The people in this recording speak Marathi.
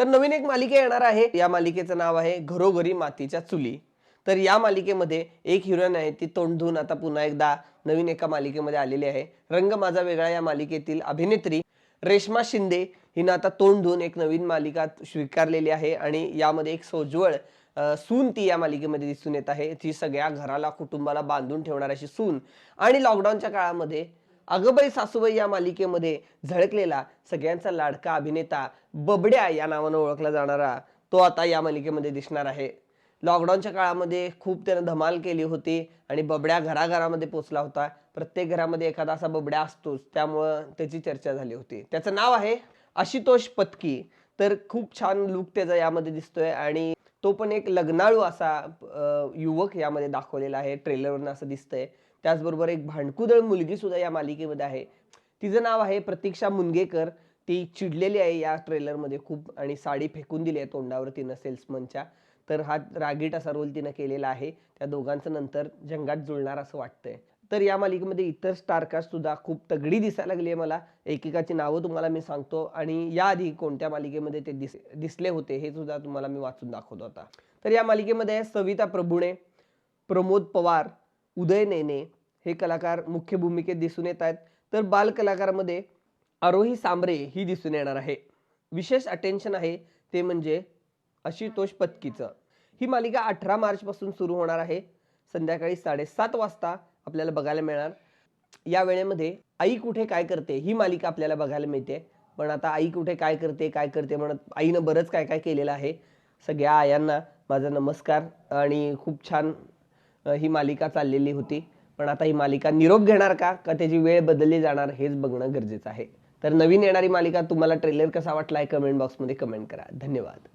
तर नवीन एक मालिका येणार आहे. या मालिकेचं नाव आहे घरोघरी मातीच्या चुली. तर या मालिकेमध्ये एक हिरोईन आहे ती तोंड धुवून आता पुन्हा एकदा नवीन एका मालिकेमध्ये आलेली आहे. रंग माझा वेगळा या मालिकेतील अभिनेत्री रेश्मा शिंदे हिनं आता तोंड धुवून एक नवीन मालिका स्वीकारलेली आहे आणि यामध्ये एक सोज्वळ सून ती या मालिकेमध्ये दिसून येत आहे. ती सगळ्या घराला कुटुंबाला बांधून ठेवणार अशी सून. आणि लॉकडाऊनच्या काळामध्ये अगबाई सासूबाई या मालिकेमध्ये झळकलेला सगळ्यांचा लाडका अभिनेता बबड्या या नावानं ओळखला जाणारा तो आता या मालिकेमध्ये दिसणार आहे. लॉकडाऊनच्या काळामध्ये खूप त्यानं धमाल केली होती आणि बबड्या घराघरामध्ये पोचला होता. प्रत्येक घरामध्ये एखादा असा बबड्या असतोच त्यामुळं त्याची चर्चा झाली होती. त्याचं नाव आहे आशुतोष पत्की. तर खूप छान लुक त्याचा यामध्ये दिसतोय आणि तो पण एक लग्नाळू असा युवक यामध्ये दाखवलेला आहे. ट्रेलरवरनं असं दिसतंय. त्याचबरोबर एक भांडकुदळ मुलगी सुद्धा या मालिकेमध्ये आहे. तिचं नाव आहे प्रतीक्षा मुनगेकर. ती चिडलेली आहे या ट्रेलरमध्ये खूप आणि साडी फेकून दिली आहे तोंडावर तिनं सेल्समनच्या. तर हा रागीट असा रोल तिनं केलेला आहे. त्या दोघांचं नंतर जंगात जुळणार असं वाटतंय. तर या मालिकेमध्ये इतर स्टारकास्ट सुद्धा खूप तगडी दिसायला लागली आहे मला. एकेकाची नावं तुम्हाला मी सांगतो आणि याआधी कोणत्या मालिकेमध्ये ते दिस दिसले होते हे सुद्धा तुम्हाला मी वाचून दाखवतो आता. तर या मालिकेमध्ये सविता प्रभुणे प्रमोद पवार उदय नेने हे कलाकार मुख्य भूमिकेत दिसून येत आहेत. तर बालकलाकारामध्ये आरोही सांबरे ही दिसून येणार आहे. विशेष अटेन्शन आहे ते म्हणजे आशुतोष पत्कीचं. ही मालिका अठरा मार्चपासून सुरू होणार आहे. संध्याकाळी साडेसात वाजता आपल्याला बघायला मिळणार. या वेळेमध्ये आई कुठे काय करते ही मालिका आपल्याला बघायला मिळते. पण आता आई कुठे काय करते काय करते म्हणत आईनं बरंच काय काय केलेलं आहे. सगळ्या आयांना माझा नमस्कार आणि खूप छान ही मालिका चाललेली होती. पण आता ही मालिका निरोप घेणार का? का त्याची वेळ बदलली जाणार हेच बघणं गरजेचं आहे. तर नवीन येणारी मालिका तुम्हाला ट्रेलर कसा वाटलाय? कमेंट बॉक्समध्ये कमेंट करा. धन्यवाद.